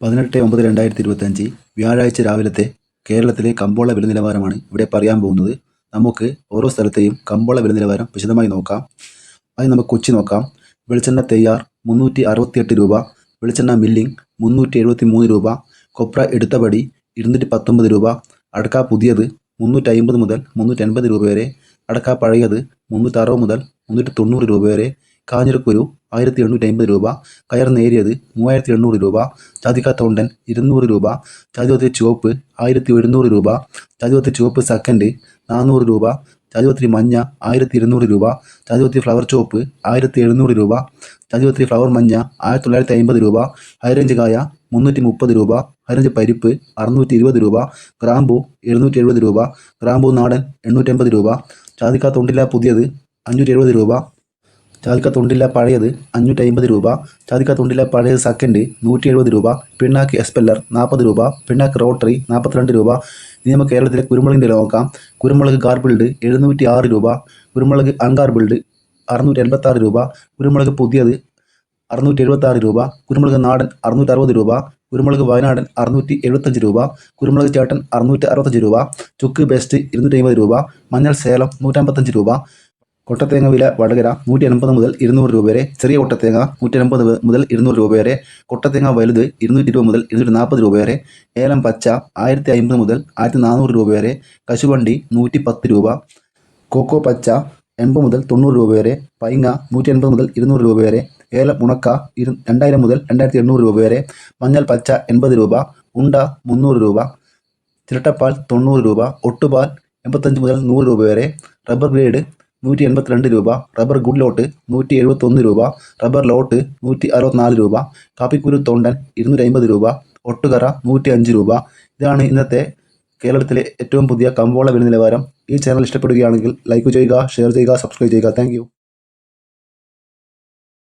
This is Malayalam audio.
പതിനെട്ട് ഒമ്പത് രണ്ടായിരത്തി ഇരുപത്തഞ്ച് വ്യാഴാഴ്ച രാവിലത്തെ കേരളത്തിലെ കമ്പോള വില നിലവാരമാണ് ഇവിടെ പറയാൻ പോകുന്നത്. നമുക്ക് ഓരോ സ്ഥലത്തെയും കമ്പോള വില നിലവാരം വിശദമായി നോക്കാം. ആദ്യം നമുക്ക് കൊച്ചി നോക്കാം. വെളിച്ചെണ്ണ തെയ്യാർ മുന്നൂറ്റി അറുപത്തിയെട്ട് രൂപ വെളിച്ചെണ്ണ മില്ലിംഗ് മുന്നൂറ്റി എഴുപത്തി മൂന്ന് രൂപ കൊപ്ര എടുത്തപടി ഇരുന്നൂറ്റി പത്തൊമ്പത് രൂപ അടക്ക പുതിയത് മുന്നൂറ്റി അമ്പത് മുതൽ മുന്നൂറ്റി അൻപത് രൂപ വരെ അടക്ക പഴയത് മുന്നൂറ്റി അറുപത് മുതൽ മുന്നൂറ്റി തൊണ്ണൂറ് രൂപ വരെ കാഞ്ഞിരക്കുരു ആയിരത്തി എണ്ണൂറ്റി അമ്പത് രൂപ. കയർ നേരിയത് മൂവായിരത്തി എണ്ണൂറ് രൂപ. ചതിക്ക തൊണ്ടൻ ഇരുന്നൂറ് രൂപ. ജാതിപത്രി ചുവപ്പ് ആയിരത്തി ഒരുന്നൂറ് രൂപ. ജാതിപത്രി ചുവപ്പ് സെക്കൻഡ് നാനൂറ് രൂപ. ജാതിപത്രി മഞ്ഞ ആയിരത്തി ഇരുന്നൂറ് രൂപ. ജാതിപത്രി ഫ്ലവർ ചുവപ്പ് ആയിരത്തി എഴുന്നൂറ് രൂപ. ജാതിപത്രി ഫ്ലവർ മഞ്ഞ ആയിരത്തി തൊള്ളായിരത്തി അമ്പത് രൂപ. ഹൈറേഞ്ച് കായ മുന്നൂറ്റി മുപ്പത് രൂപ. ഹൈറേഞ്ച് പരിപ്പ് അറുന്നൂറ്റി ഇരുപത് രൂപ. ഗ്രാമ്പു എഴുന്നൂറ്റി എഴുപത് രൂപ. ഗ്രാമ്പു നാടൻ എണ്ണൂറ്റമ്പത് രൂപ. ചതിക്ക തൊണ്ടില പുതിയത് അഞ്ഞൂറ്റി എഴുപത് രൂപ. ചാതിക്ക തൊണ്ടില്ല പഴയത് അഞ്ഞൂറ്റി അമ്പത് രൂപ. ചാതിക്ക തൊണ്ടില്ല പഴയത് സെക്കൻഡ് നൂറ്റി എഴുപത് രൂപ. പിണ്ണാക്ക് എസ്പെല്ലർ നാൽപ്പത് രൂപ. പിണ്ണാക്ക് റോട്ടറി നാൽപ്പത്തിരണ്ട് രൂപ. ഇനി നമുക്ക് കേരളത്തിലെ കുരുമുളകിന്റെ നോക്കാം കുരുമുളക് ഗാർബിൾഡ് എഴുന്നൂറ്റി ആറ് രൂപ. കുരുമുളക് അൺഗാർബിൾഡ് അറുന്നൂറ്റി എൺപത്താറ് രൂപ. കുരുമുളക് പുതിയത് അറുന്നൂറ്റി എഴുപത്താറ് രൂപ. കുരുമുളക് നാടൻ അറുന്നൂറ്റി അറുപത് രൂപ. കുരുമുളക് വയനാടൻ അറുന്നൂറ്റി എഴുപത്തഞ്ച് രൂപ. കുരുമുളക് ചേട്ടൻ അറുന്നൂറ്റി അറുപത്തഞ്ച് രൂപ. ചുക്ക് ബെസ്റ്റ് ഇരുന്നൂറ്റി അമ്പത് രൂപ. മഞ്ഞൾ സേലം നൂറ്റമ്പത്തഞ്ച് രൂപ. കൊട്ടത്തേങ്ങ വില വടകര നൂറ്റി എൺപത് മുതൽ ഇരുന്നൂറ് രൂപ വരെ. ചെറിയ കൊട്ടത്തേങ്ങ നൂറ്റി എൺപത് മുതൽ ഇരുന്നൂറ് രൂപ വരെ. കൊട്ടത്തേങ്ങ വലുത് ഇരുന്നൂറ്റി ഇരുപത് മുതൽ ഇരുന്നൂറ്റി നാൽപ്പത് രൂപ വരെ. ഏലം പച്ച ആയിരത്തി അമ്പത് മുതൽ ആയിരത്തി നാനൂറ് രൂപ വരെ. കശുവണ്ടി നൂറ്റി പത്ത് രൂപ. കൊക്കോ പച്ച എൺപത് മുതൽ തൊണ്ണൂറ് രൂപ വരെ. പൈങ്ങ നൂറ്റി എൺപത് മുതൽ ഇരുന്നൂറ് രൂപ വരെ. ഏലം ഉണക്ക ഇരു രണ്ടായിരം മുതൽ രണ്ടായിരത്തി എണ്ണൂറ് രൂപ വരെ. മഞ്ഞൾ പച്ച എൺപത് രൂപ. ഉണ്ട മുന്നൂറ് രൂപ. ചിരട്ടപ്പാൽ തൊണ്ണൂറ് രൂപ. ഒട്ടുപാൽ എൺപത്തഞ്ച് മുതൽ നൂറ് രൂപ വരെ. റബ്ബർ ഗ്രേഡ് നൂറ്റി എൺപത്തിരണ്ട് രൂപ റബ്ബർ ഗുഡ് ലോട്ട് നൂറ്റി എഴുപത്തൊന്ന് രൂപ റബ്ബർ ലോട്ട് നൂറ്റി അറുപത്തിനാല് രൂപ കാപ്പിക്കുരു തൊണ്ടൻ ഇരുന്നൂറ്റി രൂപ ഒട്ടുകറ നൂറ്റി അഞ്ച് രൂപ. ഇതാണ് ഇന്നത്തെ കേരളത്തിലെ ഏറ്റവും പുതിയ കമ്പോള വില നിലവാരം. ഈ ചാനൽ ഇഷ്ടപ്പെടുകയാണെങ്കിൽ ലൈക്ക് ചെയ്യുക ഷെയർ ചെയ്യുക സബ്സ്ക്രൈബ് ചെയ്യുക. താങ്ക്